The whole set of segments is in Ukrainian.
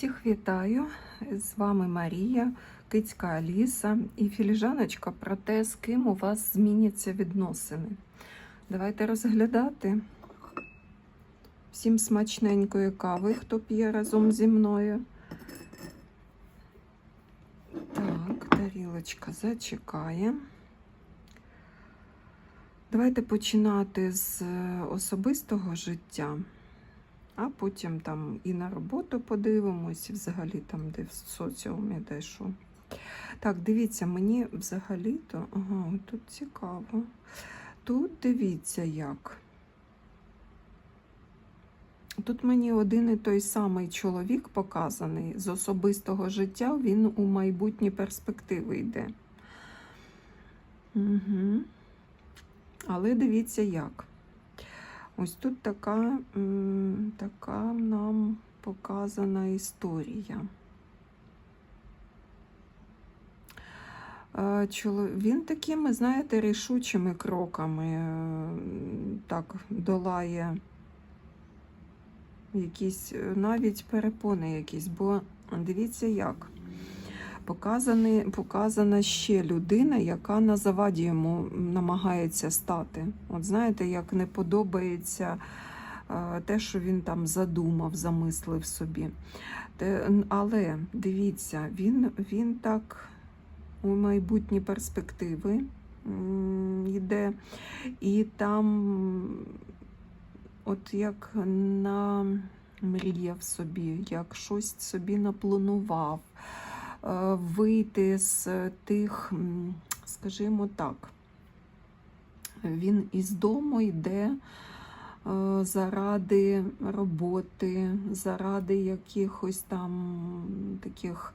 Всіх вітаю! З вами Марія, Кицька Аліса і філіжаночка про те, з ким у вас зміняться відносини. Давайте розглядати. Всім смачненької кави, хто п'є разом зі мною. Так, тарілочка зачекає. Давайте починати з особистого життя. А потім там і на роботу подивимось, і взагалі там, де в соціумі де що. Так, дивіться, мені взагалі-то, ага, тут цікаво. Тут дивіться як. Тут мені один і той самий чоловік показаний з особистого життя, він у майбутні перспективи йде. Угу. Але дивіться як. Ось тут така, така нам показана історія. Е, Він такими, знаєте, рішучими кроками е, так долає якісь е, навіть перепони якісь, бо дивіться як. Показаний, показана ще людина, яка на заваді йому намагається стати. От знаєте, як не подобається е, те, що він там задумав, замислив собі. Але дивіться, він, він так у майбутні перспективи йде, і там, от як на мріяв собі, як щось собі напланував вийти з тих, скажімо так, він із дому йде е, заради роботи, заради якихось там таких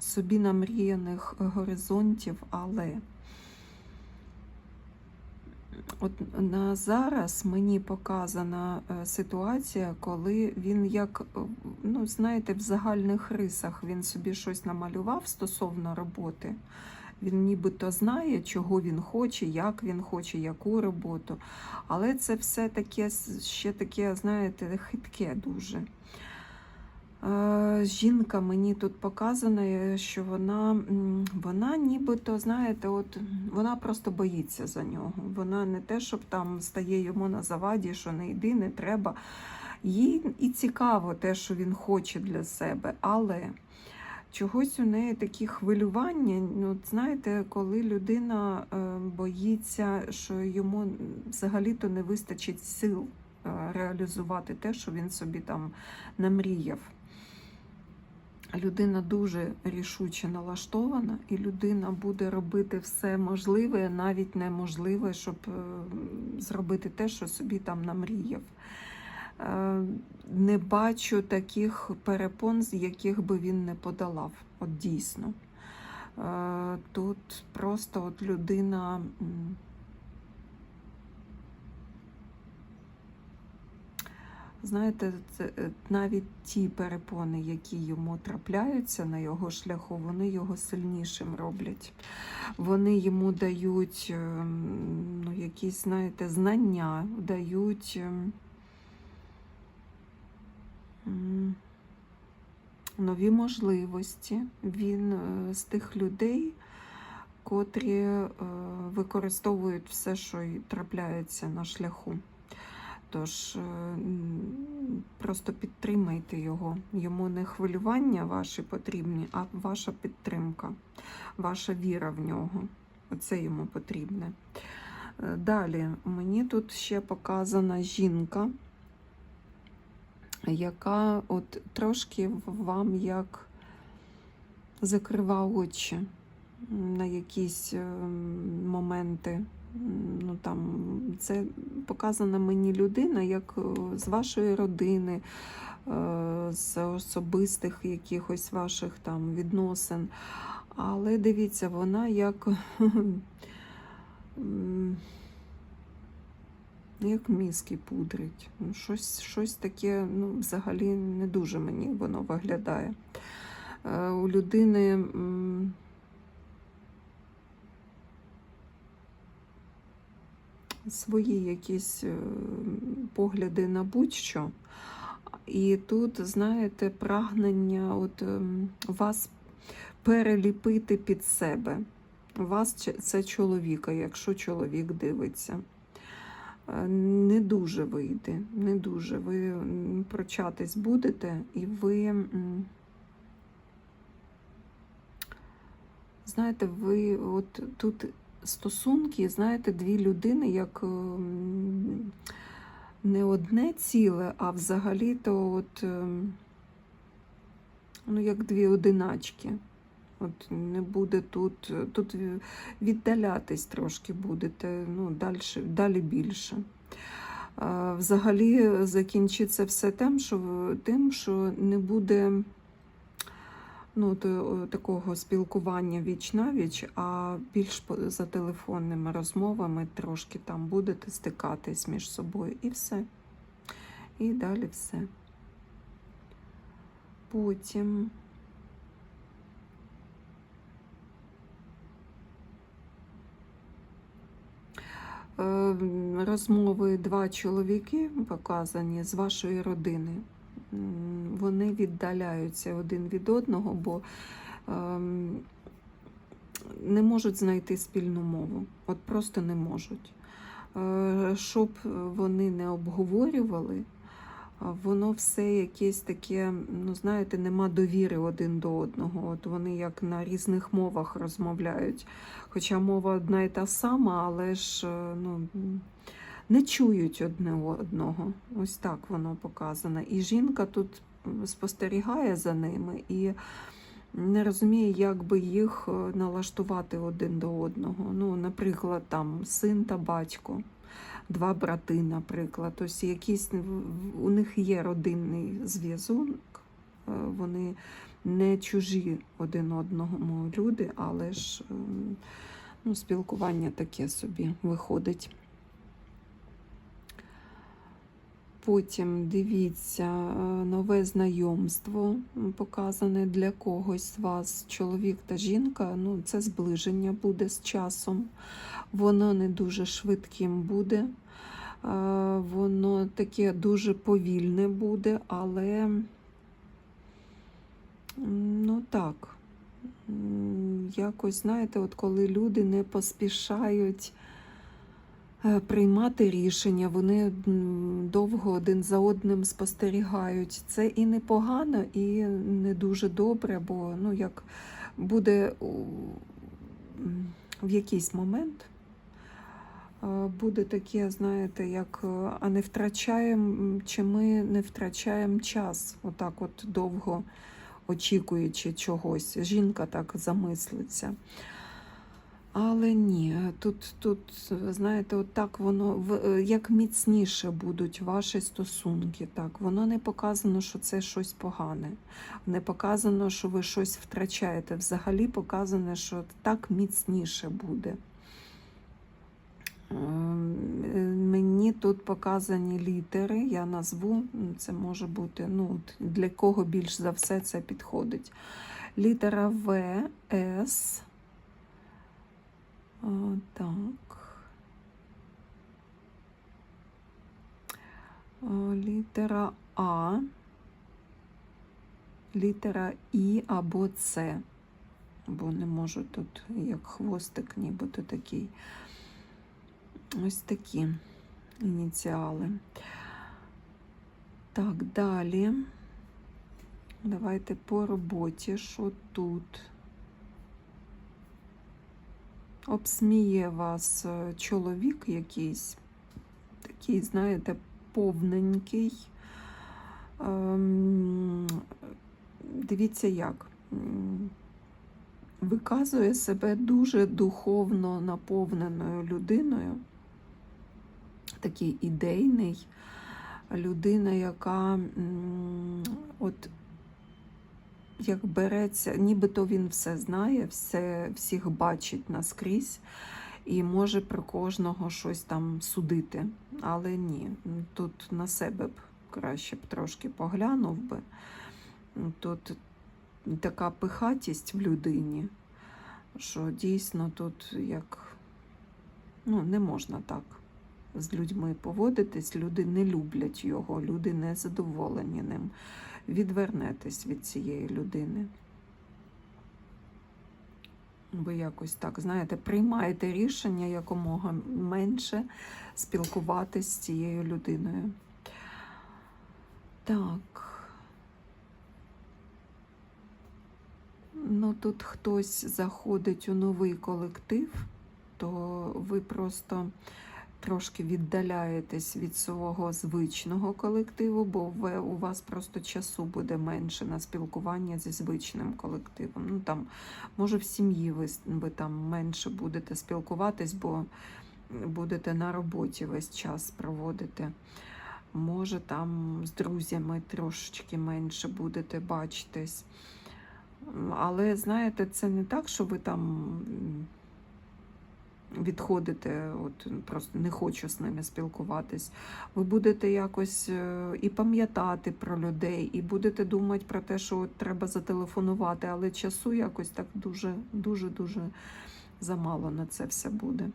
собі намріяних горизонтів, але От на зараз мені показана е, ситуація, коли він як, е, ну знаєте, в загальних рисах він собі щось намалював стосовно роботи. Він нібито знає, чого він хоче, як він хоче, яку роботу. Але це все таке ще таке, знаєте, хитке дуже. Е, Жінка мені тут показана, що вона, вона нібито, знаєте, от вона просто боїться за нього. Вона не те, щоб там стає йому на заваді, що не йди, не треба. Їй і цікаво те, що він хоче для себе, але чогось у неї такі хвилювання. Ну, знаєте, коли людина е, боїться, що йому взагалі-то не вистачить сил е, реалізувати те, що він собі там намріяв. Людина дуже рішуче налаштована, і людина буде робити все можливе, навіть неможливе, щоб е, зробити те, що собі там намріяв. Е, Не бачу таких перепон, з яких би він не подолав. От дійсно. Е, Тут просто от людина. Знаєте, це е, навіть ті перепони, які йому трапляються на його шляху, вони його сильнішим роблять. Вони йому дають ем, ну, якісь, знаєте, знання, дають ем, нові можливості. Він е, з тих людей, котрі е, використовують все, що трапляється на шляху. Тож е, просто підтримайте його. Йому не хвилювання ваші потрібні, а ваша підтримка, ваша віра в нього. Оце йому потрібне. Е, Далі мені тут ще показана жінка, яка от трошки вам як закрива очі на якісь е, моменти. Ну, там, це показана мені людина, як е, з вашої родини, е, з особистих якихось ваших там відносин. Але дивіться, вона як, як мізки пудрить. Ну, Щось, щось таке, ну, взагалі не дуже мені воно виглядає. Е, У людини. Свої якісь е, погляди на будь-що, І тут, знаєте, прагнення от, ем, вас переліпити під себе. Вас це чоловіка, якщо чоловік дивиться. Е, Не дуже вийде, не дуже. Ви прочатись будете, і ви, знаєте, ви от тут стосунки, знаєте, дві людини, як ем, не одне ціле, а взагалі-то от, ем, ну, як дві одиначки. От не буде тут, тут віддалятись трошки будете, ну, далі, далі більше. Взагалі закінчиться все тим, що, тим, що не буде ну, то, такого спілкування віч на віч, а більш за телефонними розмовами трошки там будете стикатись між собою і все. І далі все. Потім. Е, Розмови два чоловіки показані з вашої родини. Вони віддаляються один від одного, бо ем, не можуть знайти спільну мову. От просто не можуть. Е, Щоб вони не обговорювали, воно все якесь таке, ну знаєте, нема довіри один до одного. От вони як на різних мовах розмовляють. Хоча мова одна і та сама, але ж е, ну, не чують одне одного. Ось так воно показано. І жінка тут спостерігає за ними і не розуміє, як би їх е, налаштувати один до одного. Ну, наприклад, там син та батько, два брати, наприклад. Ось якісь у них є родинний зв'язок, е, вони не чужі один одному люди, але ж ем, ну, спілкування таке собі виходить. Потім дивіться е, нове знайомство показане для когось з вас, чоловік та жінка. Ну, це зближення буде з часом. Воно не дуже швидким буде. Е, Воно таке дуже повільне буде, але ну так. Якось, знаєте, от коли люди не поспішають приймати рішення, вони довго один за одним спостерігають. Це і непогано, і не дуже добре, бо ну, як буде в якийсь момент. е, Буде таке, знаєте, як е, а не втрачаємо, чи ми не втрачаємо час, отак от довго очікуючи чогось. Жінка так замислиться. Але ні, тут, тут знаєте, от так воно як міцніше будуть ваші стосунки. Так, воно не показано, що це щось погане. Не показано, що ви щось втрачаєте. Взагалі показано, що так міцніше буде. Ем, е, Мені тут показані літери, я назву, це може бути, ну, для кого більш за все це підходить. Літера В, С. Так. Літера А, літера І або С. Бо не можу тут як хвостик, нібито такий. Ось такі ініціали. Так, далі. Давайте по роботі, що тут. Обсміє вас е, чоловік якийсь, такий, знаєте, повненький. Ем, Дивіться як. Виказує себе дуже духовно наповненою людиною, такий ідейний, людина, яка от як береться, нібито він все знає, все, всіх бачить наскрізь і може про кожного щось там судити. Але ні, тут на себе б краще б трошки поглянув би. Тут така пихатість в людині, що дійсно тут як ну, не можна так. з людьми поводитесь, люди не люблять його, люди не задоволені ним. Відвернетесь від цієї людини. Ви якось так, знаєте, приймаєте рішення якомога менше спілкуватись з цією людиною. Так. Ну, тут хтось заходить у новий колектив, то ви просто трошки віддаляєтесь від свого звичного колективу, бо ви, у вас просто часу буде менше на спілкування зі звичним колективом. Ну, там, може, в сім'ї ви, ви там менше будете спілкуватись, бо будете на роботі весь час проводити. Може, там з друзями трошечки менше будете бачитись. Але знаєте, це не так, що ви там відходите, от просто не хочу з ними спілкуватись. Ви будете якось е, і пам'ятати про людей, і будете думати про те, що от треба зателефонувати, але часу якось так дуже, дуже, дуже замало на це все буде.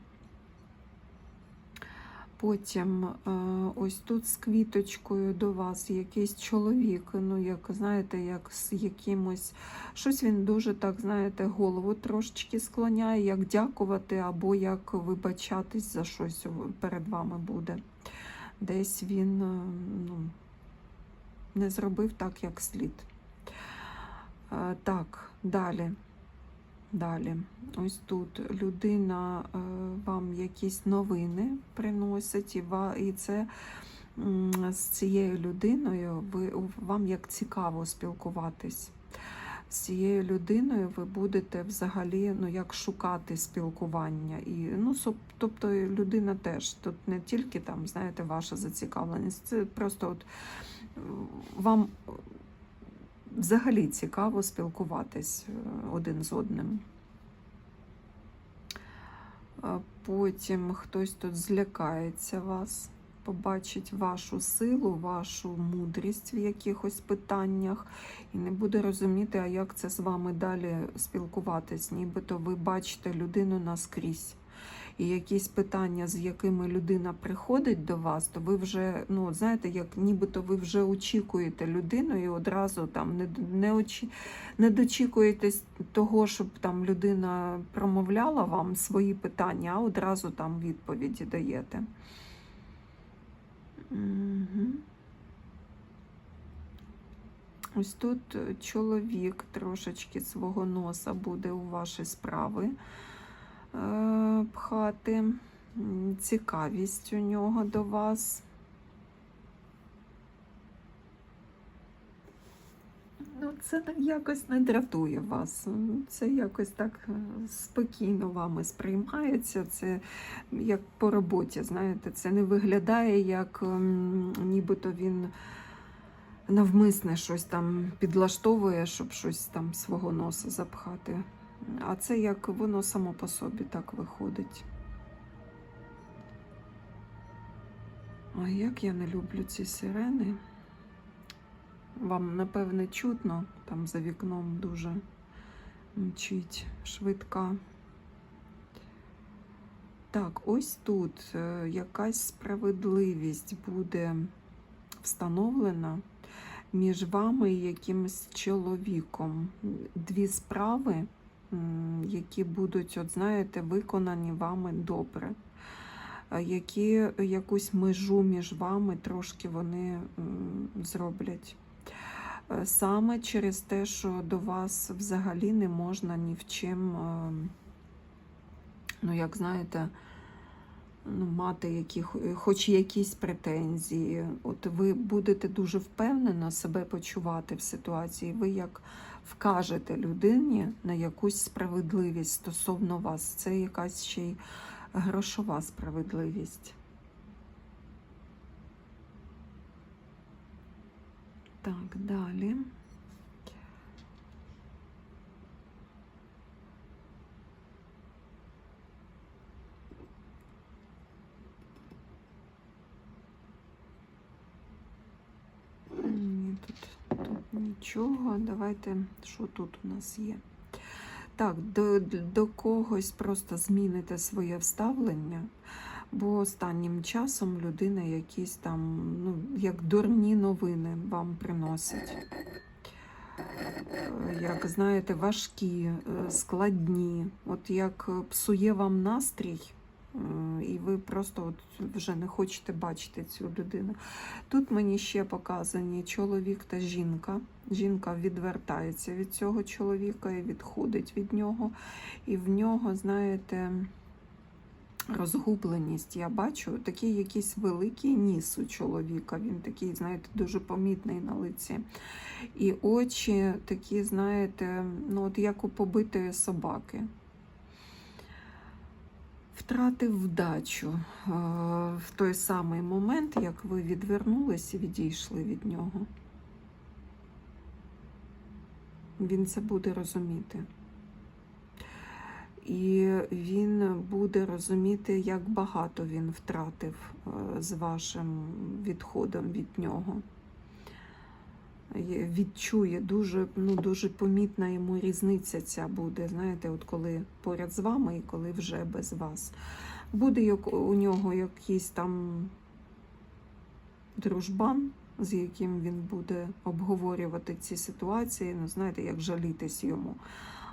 Потім е, ось тут з квіточкою до вас якийсь чоловік, ну як знаєте, як з якимось щось він дуже так, знаєте, голову трошечки склоняє, як дякувати або як вибачатись за щось перед вами буде. Десь він е, ну, не зробив так, як слід. Е, Так, далі. Далі, ось тут людина е, вам якісь новини приносить, і, це з цією людиною ви, вам як цікаво спілкуватись. З цією людиною ви будете взагалі ну, як шукати спілкування. І, ну, тобто людина теж тут не тільки там, знаєте, ваша зацікавленість, це просто от вам взагалі цікаво спілкуватись е, один з одним. Потім хтось тут злякається вас, побачить вашу силу, вашу мудрість в якихось питаннях і не буде розуміти, а як це з вами далі спілкуватись. Нібито ви бачите людину наскрізь. І якісь питання, з якими людина приходить до вас, то ви вже, ну знаєте, як нібито ви вже очікуєте людину і одразу там не, не, очі, не дочікуєтесь того, щоб там людина промовляла вам свої питання, а одразу там відповіді даєте. Угу. Ось тут е, чоловік трошечки свого носа буде у ваші справи пхати. Цікавість у нього до вас. Ну, це якось не дратує вас. Це якось так е, спокійно вами сприймається. Це як по роботі, знаєте, це не виглядає як нібито він навмисне щось там підлаштовує, щоб щось там свого носа запхати. А це як воно само по собі так виходить. А як я не люблю ці сирени. Вам, напевне, чутно, там за вікном дуже мчить швидка. Так, ось тут е, якась справедливість буде встановлена між вами і якимось чоловіком. Дві справи, які будуть, от знаєте, виконані вами добре. Е, Які якусь межу між вами трошки вони зроблять. Е, Саме через те, що до вас взагалі не можна ні в чим, е, ну, як знаєте, ну, мати яких, хоч якісь претензії. От ви будете дуже впевнено себе почувати в ситуації. Ви як вкажете людині на якусь справедливість стосовно вас. Це якась ще й грошова справедливість. Так, далі. Ні, тут, тут нічого. Давайте, що тут у нас є? Так, до, до когось просто зміните своє вставлення. Бо останнім часом людина якісь там, ну, як дурні новини вам приносить. Е, Як знаєте, важкі, е, складні, от як псує вам настрій, і ви просто от вже не хочете бачити цю людину. Тут мені ще показані чоловік та жінка. Жінка відвертається від цього чоловіка і відходить від нього. І в нього, знаєте, розгубленість. Я бачу такий якийсь великий ніс у чоловіка. Він такий, знаєте, дуже помітний на лиці. І очі такі, знаєте, ну от як у побитої собаки. Втратив вдачу е, в той самий момент, як ви відвернулись і відійшли від нього. Він це буде розуміти. І він буде розуміти, як багато він втратив е, з вашим відходом від нього. Відчує дуже, ну, дуже помітна йому різниця ця буде. Знаєте, от коли поряд з вами і коли вже без вас. Буде у нього якийсь там дружбан, з яким він буде обговорювати ці ситуації, ну, знаєте, як жалітись йому.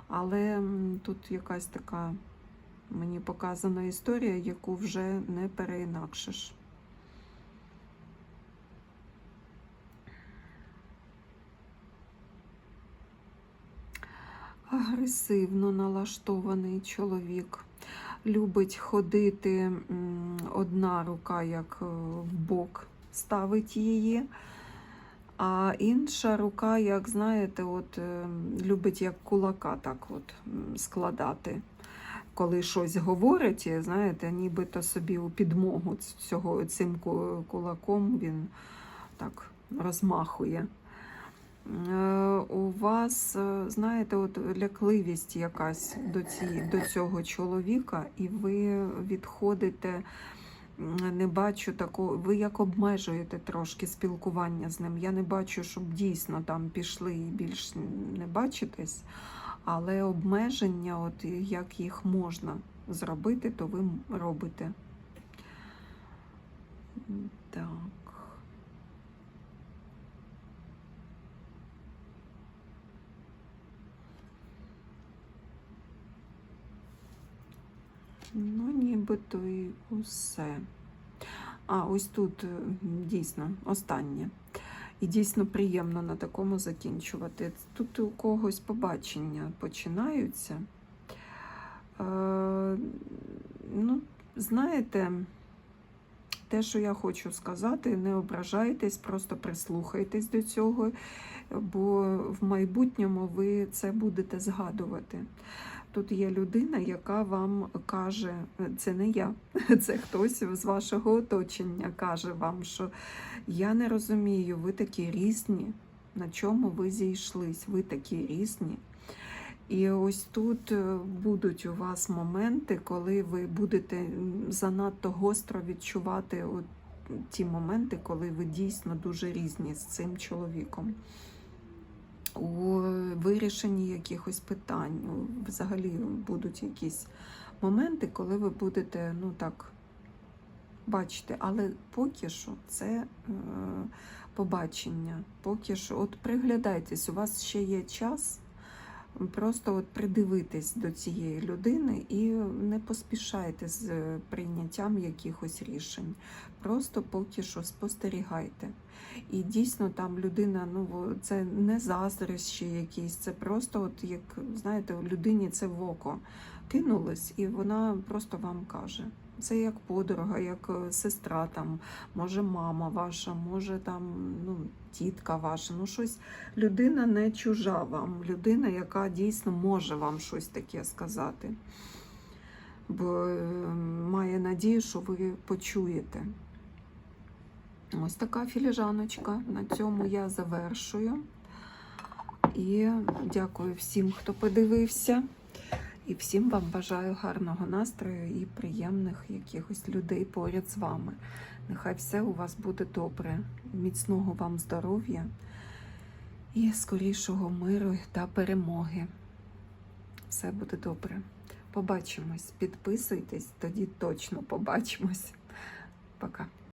Але тут якась така мені показана історія, яку вже не переінакшиш. Агресивно налаштований чоловік. Любить ходити одна рука, як е, в бок ставить її, а інша рука, як знаєте, от е, любить як кулака так от складати. Коли щось говорить, знаєте, нібито собі у підмогу цього цим кулаком він так розмахує. Е, У вас, е, знаєте, от лякливість якась до, ці, до цього чоловіка, і ви відходите, не бачу такого, ви як обмежуєте трошки спілкування з ним. Я не бачу, щоб дійсно там пішли і більш не бачитесь, але обмеження, от як їх можна зробити, то ви робите. Так. Ну, нібито і усе. А, ось тут е, дійсно останнє. І дійсно приємно на такому закінчувати. Тут у когось побачення починаються. Е, ну, знаєте, те, що я хочу сказати, не ображайтесь, просто прислухайтесь до цього, бо в майбутньому ви це будете згадувати. Тут є людина, яка вам каже, це не я, це хтось з вашого оточення каже вам, що я не розумію, ви такі різні, на чому ви зійшлись, ви такі різні. І ось тут е, будуть у вас моменти, коли ви будете занадто гостро відчувати от ті моменти, коли ви дійсно дуже різні з цим чоловіком. У вирішенні якихось питань, взагалі будуть якісь моменти, коли ви будете, ну так, бачити, але поки що це е, побачення. Поки що, от приглядайтесь, у вас ще є час. Просто от придивитись до цієї людини і не поспішайте з прийняттям якихось рішень. Просто поки що спостерігайте. І дійсно там людина, ну це не заздрощі якісь, це просто, от як знаєте, людині це в око кинулось, і вона просто вам каже. Це як подруга, як е, сестра, там, може мама ваша, може там ну, тітка ваша. Ну, щось людина не чужа вам, людина, яка дійсно може вам щось таке сказати. Бо е, має надію, що ви почуєте. Ось така філіжаночка. На цьому я завершую. І дякую всім, хто подивився. І всім вам бажаю гарного настрою і приємних якихось людей поряд з вами. Нехай все у вас буде добре. Міцного вам здоров'я і скорішого миру та перемоги. Все буде добре. Побачимось, підписуйтесь, тоді точно побачимось. Пока.